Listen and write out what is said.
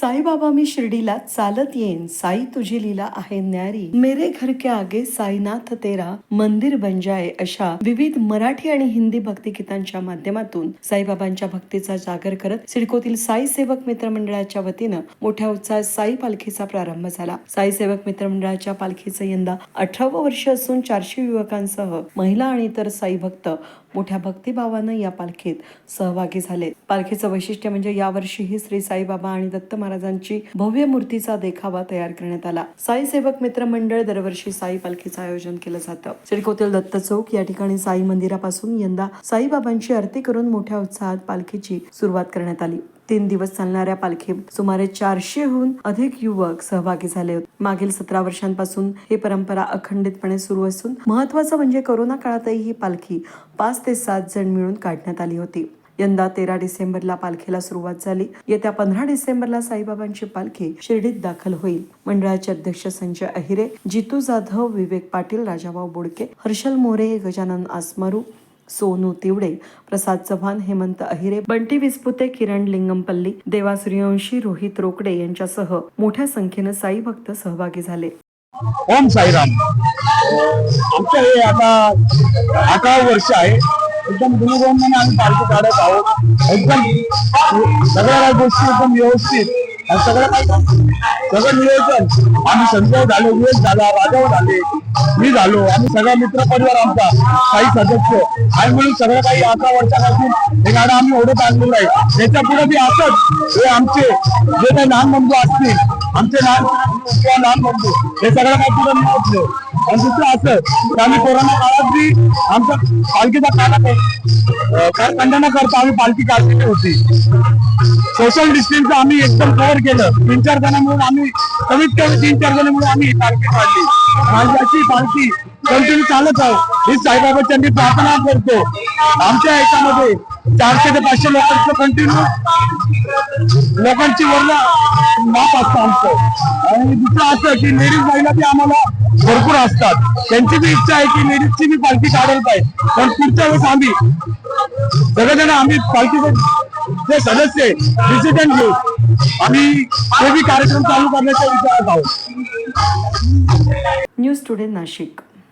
साईबाबा मी शिर्डीला चालत येईन. साई तुझी लीला आहे न्यारी. मेरे घर के आगे साईनाथ तेरा मंदिर बन जाए अशा विविध मराठी आणि हिंदी भक्तिगीतांच्या माध्यमातून साईबाबांच्या भक्तीचा जागर करत सिडकोतील साई सेवक मित्र मंडळाच्या वतीनं मोठ्या उत्साहात साई पालखीचा प्रारंभ झाला. साई सेवक मित्र मंडळाच्या पालखीचं यंदा अठरावं वर्ष असून चारशे युवकांसह महिला आणि इतर साई भक्त मोठ्या भक्तिभावानं या पालखीत सहभागी झाले. पालखीचं वैशिष्ट्य म्हणजे यावर्षीही श्री साईबाबा आणि दत्त महाराजांची भव्य मूर्तीचा देखावा तयार करण्यात आला. साई सेवक मित्र मंडळ दरवर्षी साई पालखीचं आयोजन केलं जातं. सिडकोतील दत्त चौक या ठिकाणी साई मंदिरापासून यंदा साईबाबांची आरती करून मोठ्या उत्साहात पालखीची सुरुवात करण्यात आली. तीन दिवस चालणाऱ्या पालखी सुमारे चारशेहून अधिक युवक सहभागी झाले होते. मागील सतरा वर्षांपासून ही परंपरा अखंडितपणे सुरू असून महत्वाचं म्हणजे कोरोना काळातही ही पालखी पाच ते सात जण मिळून काढण्यात आली होती. यंदा तेरा डिसेंबरला पालखीला सुरुवात झाली. येत्या पंधरा डिसेंबरला साईबाबांची पालखी शिर्डीत दाखल होईल. मंडळाचे अध्यक्ष संजय अहिरे जितू जाधव विवेक पाटील राजाभाऊ बोडके हर्षल मोरे गजानन आसमारू सोनू तिवडे प्रसाद चव्हाण हेमंत अहिरे बंटी विस्पुते किरण लिंगमपल्ली देवा सूर्यवंशी रोहित रोकडे यांच्यासह मोठ्या संख्येनं साई भक्त सहभागी झाले. ओम साईराम. आमचं हे आता अकरा वर्ष आहे. एकदम गुरुगोंदाने आम्ही पालखी काढत आहोत. एकदम सगळ्या गोष्टी एकदम व्यवस्थित. आणि सगळं काही सगळं नियोजन आम्ही संजय झालो विवेक झाला राजाव झाले. मी झालो. आम्ही सगळा मित्र परिवार आमचा. काही सदस्य. आणि म्हणून सगळं काही अकरा वर्षापासून हे गाणं आम्ही ओढत आणलेलं आहे. त्याच्या पुढे बी असंच. हे आमचे जे काही लहान बंधू असतील आमचे लहान किंवा लहान बंधू हे सगळं काही पुढे मिळत आणि दुसरं असं. की आम्ही कोरोना काळात बी आमचा पालखीचा काळात खंडन करता. आम्ही पालखी काढलेली होती. सोशल डिस्टन्स आम्ही एकदम कव्हर केलं. तीन चार जण आम्ही कमीत कमी तीन चार जण आम्ही पालखी काढली. माझ्याची पालखी कंटिन्यू चालत आहे. ही साईबाबाची आम्ही प्रार्थना करतो. आमच्या याच्यामध्ये चारशे ते पाचशे लोकांचं कंटिन्यू लोकांची वर्ण माप असतं आमचं. आणि दुसरं असं की लेडीज महिला बी आम्हाला भरपूर असतात. त्यांची बी इच्छा आहे की निरीची बी पालखी काढायला पाहिजे. पण पुढच्या वेळेस आम्ही सगळेजण आम्ही पालखीचे जे सदस्य डिसिजन घेऊ आम्ही ते बी कार्यक्रम चालू करण्याच्या विचारात आहोत. News today Nashik.